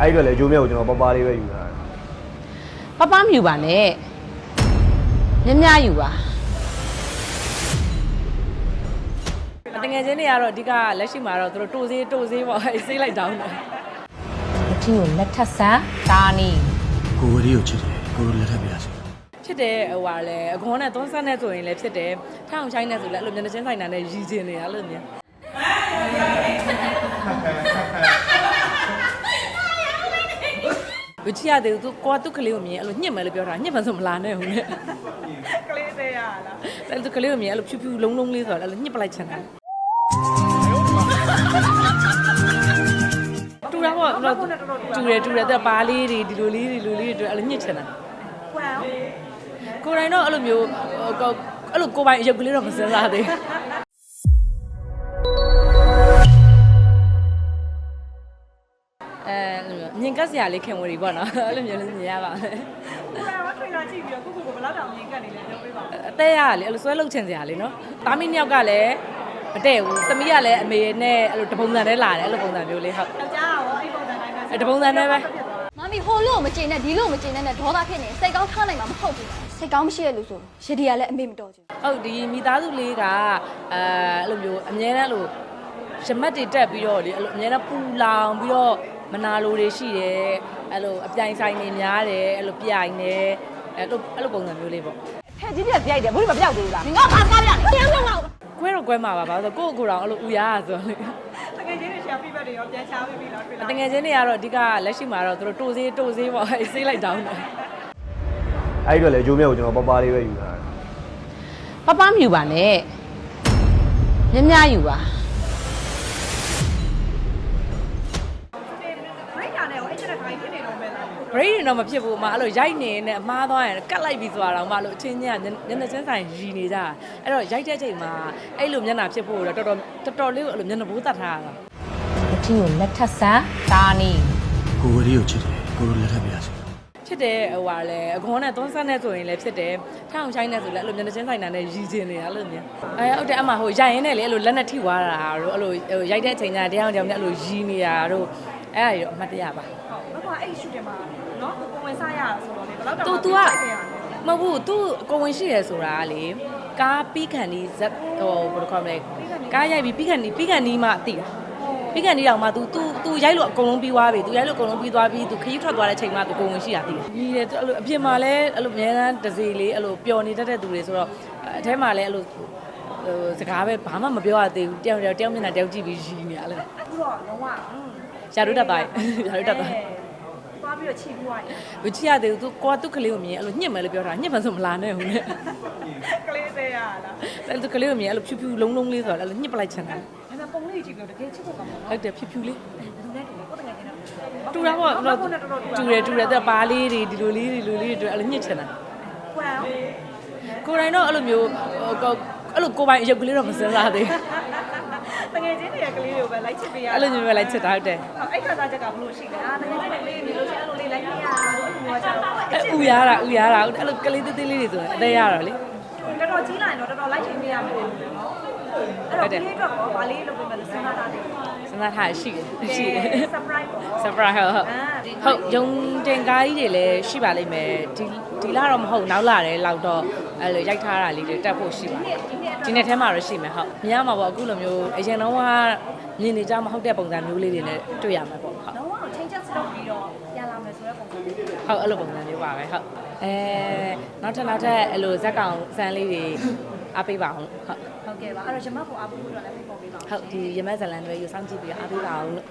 အဲ့ဒီအတွက်လည်းအကျိုးမြတ်ကိုကျွန်တော်ပပလေးပဲယူတာတယ်ပပမြူပါနဲ့မြမြယူပါတကယ်ချင်းတွေကတော့အဓိကလက်ရှိမှာတော့သူတို့တိုးစေးတိုးစေးပေါ့အဲစေးလိုက်တောင်းတယ်မထီကိုလက်ထပ်ဆန်းဒါနီကိုဝရီကိုချစ်တယ်ကိုလိုလက်ထပ်ပြရစီဖြစ်တယ်ဟိုဟာလေအခွန်နဲ့သွန်းဆက်နဲ့ဆိုရင်လည်းဖြစ်တယ်ထောင်ချိုင်းနဲ့ဆိုလည်းအဲ့လိုမျက်နှာချင်းဆိုင်တာနဲ့ရီကျင်နေတာအဲ့လိုမျိုး ဝချီရတယ်သူကိုကသူ့ကလေးကိုမြင်အဲ့လိုညှစ်မယ်လို့ပြောတာညှစ်မှဆိုမလာနဲ့ဟုတ်လေကလေးသေးရလားအဲ့သူကလေးကိုမြင်အဲ့လိုဖြူဖြူလုံးလုံးလေးဆိုတော့အဲ့လိုညှစ်ပလိုက်ချင်တာတူတာပေါ့တူတယ်တူတယ်တဲ့ပါလေးတွေဒီလိုလေးဒီလိုလေးတွေအဲ့လိုညှစ်ချင်တာကိုယ်တိုင်တော့အဲ့လိုမျိုးဟိုကိုအဲ့လိုကိုယ်ပိုင်အရုပ်ကလေးတော့မစမ်းစားသေးအဲ အဲ့လိုမျိုးမြင်ကတ်စရာလေးခင်ဝရီပေါ့နော်အဲ့လိုမျိုးလေးမြင်ရပါမယ်ကိုယ်ကထရိနာကြည့်ပြီးတော့ကိုကိုကိုဘယ်လောက်တောင်မြင်ကတ်နေလဲပြောပေးပါဦးအသက်ရလေအဲ့လိုဆွဲလုတ်ချင်စရာလေနော်သားမီးနှစ်ယောက်ကလည်းမတည့်ဘူးသမီးကလည်းအမေနဲ့အဲ့လိုတပုံစံနဲ့လာတယ်အဲ့လိုပုံစံမျိုးလေးဟုတ်ယောက်ျားရောအဲ့ပုံစံတိုင်းပဲအဲ့တပုံစံနဲ့ပဲမမီဟိုလို့မကျင်နဲ့ဒီလို့မကျင်နဲ့နဲ့ဒေါသဖြစ်နေစိတ်ကောင်းထားနိုင်မှာမဟုတ်ဘူးစိတ်ကောင်းမရှိတဲ့လူဆိုရဒီကလည်းအမေမတော်ချင်ဟုတ်ဒီမိသားစုလေးကအဲအဲ့လိုမျိုးအမြဲတမ်းလို့ရမတ်တွေတက်ပြီးတော့လေအဲ့လိုအမြဲတမ်းပူလောင်ပြီးတော့ မနာလိုတွေရှိတယ်အဲ့လိုအပြိုင်ဆိုင်တွေများတယ်အဲ့လိုပြိုင်တယ်အဲ့လိုအဲ့လိုပုံစံမျိုးလေးပေါ့ဖက်ကြီးပြက်ပြိုက်တယ်ဘုရားမပြောက်သေးဘူးလားငါဘာကားပြလဲပြန်ပြန်တော့ကွဲတော့ကွဲမှာပါဘာလို့လဲကိုယ့်ကိုယ်တော်အဲ့လိုဥရရဆိုတော့လေတကယ်ချင်းတွေရှာပြဘက်တွေရောပြန်ရှာပြီးပြီလားတွေ့လားတကယ်ချင်းတွေကတော့အဓိကလက်ရှိမှာတော့သူတို့တိုးစေးတိုးစေးပေါ့အဲစေးလိုက်တောင်းတယ်အဲ့ဒီအတွက်လည်းအကျိုးမြတ်ကိုကျွန်တော်ပပလေးပဲယူတာတယ်ပပမြူပါနဲ့မြမြယူပါ နဲ့ရောအဲ့ချက်တိုင်းဖြစ်နေတော့မယ်လား break ရင်တော့မဖြစ်ဘူးအမအဲ့လိုရိုက်နေနေအမားသွားရင်ကတ်လိုက်ပြီးသွားတော့မှအဲ့လိုအချင်းချင်းကညနေချင်းဆိုင်ရီနေကြတာအဲ့တော့ရိုက်တဲ့ချိန်မှာအဲ့လိုမျက်နှာဖြစ်ဖို့တော့တော်တော်တော်တော်လေးကိုအဲ့လိုမျက်နှာဘိုးတတ်ထားရတာမထီကိုလက်ထပ်ဆန်းဒါနီကိုဝရီကိုချစ်တယ်ကိုလိုလက်ထပ်ပြရစီဖြစ်တယ်ဟိုဟာလေအခွန်နဲ့သွန်းဆက်နဲ့ဆိုရင်လည်းဖြစ်တယ်ထောင်ချိုင်းနဲ့ဆိုလည်းအဲ့လိုမျက်နှာချင်းဆိုင်တာနဲ့ရီကျင်နေတာအဲ့လိုမျိုးအဲဟုတ်တယ်အမဟိုရိုက်ရင်းနဲ့လေအဲ့လိုလက်နဲ့ထိသွားတာတို့အဲ့လိုဟိုရိုက်တဲ့ချိန်ကျတရားကြောင်နဲ့အဲ့လိုရီနေတာတို့ အဲ့ဒါရောအမှတ်တရပါ ဟုတ်ဘာကွာအဲ့ရှူတယ်မှာနော်ကိုကိုဝင်စားရတာဆိုတော့လေဘယ်လောက်တောင် သူ तू อ่ะမဟုတ်ဘူး तू ကိုဝင်ရှိရဆိုတာကလေကားပြီးခံဒီဇက်ဟိုဘယ်လိုခေါ်မလဲကားရိုက်ပြီးပြီးခံဒီပြီးခံဒီမှသိတာပြီးခံဒီတော့မှ तू तू तू ရိုက်လို့အကုန်လုံးပြီးသွားပြီ तू ရိုက်လို့အကုန်လုံးပြီးသွားပြီး तू ခရီးထွက်သွားတဲ့ချိန်မှ तू ကိုဝင်ရှိတာသိတယ်ကြီးတယ် तू အဲ့လိုအပြင်မှာလဲအဲ့လိုအများအားတစေလေးအဲ့လိုပျော်နေတတ်တဲ့သူတွေဆိုတော့အထဲမှာလဲအဲ့လိုဟိုစကားပဲဘာမှမပြောရသေးဘူးတယောက်တယောက်တယောက်မျက်နှာတယောက်ကြည့်ပြီးရီနေအဲ့လို အခု တော့လုံးဝอืมရှာတို့တတ်ပါရှာတို့တတ်ပါသွားပြီးတော့ချိပြီးွားရင်ဝချီရတယ်သူကိုကသူ့ကလေးကိုမြင်အဲ့လိုညှစ်မယ်လို့ပြောတာညှစ်မှဆိုမလာနဲ့ဟုတ်လေကလေးသေးရလားအဲ့သူကလေးကိုမြင်အဲ့လိုဖြူဖြူလုံးလုံးလေးဆိုတော့အဲ့လိုညှစ်ပလိုက်ချင်တာဒါပေမဲ့ပုံလေးကြည့်ပြီးတော့တကယ်ချစ်ဖို့ကောင်းပါတော့ဟုတ်တယ်ဖြူဖြူလေးဘယ်သူလဲတူကိုတကယ်ချင်းတော့တူတာပေါ့တော့ကိုနဲ့တော်တော်တူတယ်တူတယ်တဲ့ပါလေးတွေဒီလိုလေးဒီလိုလေးတွေအဲ့လိုညှစ်ချင်တာကွာကိုယ်တိုင်တော့အဲ့လိုမျိုးဟိုအဲ့လိုကိုယ်ပိုင်အရုပ်ကလေးတော့မစမ်းစားသေး တကယ်ချင်းတွေကကလေးတွေကိုပဲလိုက်ချစ်ပေးရအဲ့လိုမျိုးပဲလိုက်ချစ်တာဟုတ်တယ်အဲ့ခါသားချက်ကဘလို့ရှိလဲအာတကယ်ချင်းကလေးမျိုးလို့ရှိရင်အဲ့လိုလေးလိုက်နေရတာလို့ပြောကြတော့အဲ့ဥရတာဥရတာအဲ့လိုကလေးသေးသေးလေးတွေဆိုရင်အသေးရတော့လေတော်တော်ကြီးလာရင်တော့တော်တော်လိုက်ချင်ပေးရမယ်နော် အဲ့တော့ဒီလေးတော့ဘာလေးလုပ်ပေးမလဲစဉ်းစားထားတယ်စမ်းစားထားရှိတယ်ရှိတယ် surprise ပေါ့ surprise ဟုတ်ဟုတ်ဟုတ်ယုံတင်ကားကြီးတွေလည်းရှိပါလိမ့်မယ်ဒီဒီလာတော့မဟုတ်နောက်လာတယ်လောက်တော့အဲ့လိုရိုက်ထားတာလေးတွေတက်ဖို့ရှိပါတယ်ဒီနေ့ထဲမှာတော့ရှိမယ်ဟုတ်မြင်ရမှာပေါ့အခုလိုမျိုးအရင်တော့ကမြင်နေကြမဟုတ်တဲ့ပုံစံမျိုးလေးတွေနဲ့တွေ့ရမှာပေါ့ဟုတ်လုံးဝချင်းချက်စတော့ပြီးတော့ပြန်လာမယ်ဆိုတဲ့ပုံစံမျိုးဟုတ်အဲ့လိုပုံစံမျိုးပါပဲဟုတ်အဲနောက်ထပ်နောက်ထပ်အဲ့လိုဇက်ကောင်စမ်းလေးတွေအားပေးပါအောင်ဟုတ် ဟုတ်ကဲ့ပါအဲ့တော့ရမတ်ကိုအားပေးဖို့တော့လည်းဖိတ်ခေါ်ပေးပါဦးဟုတ်ဒီရမက်ဇလန်တွေယူဆောင်ကြည့်ပြီးအားပေးပါအောင်လို့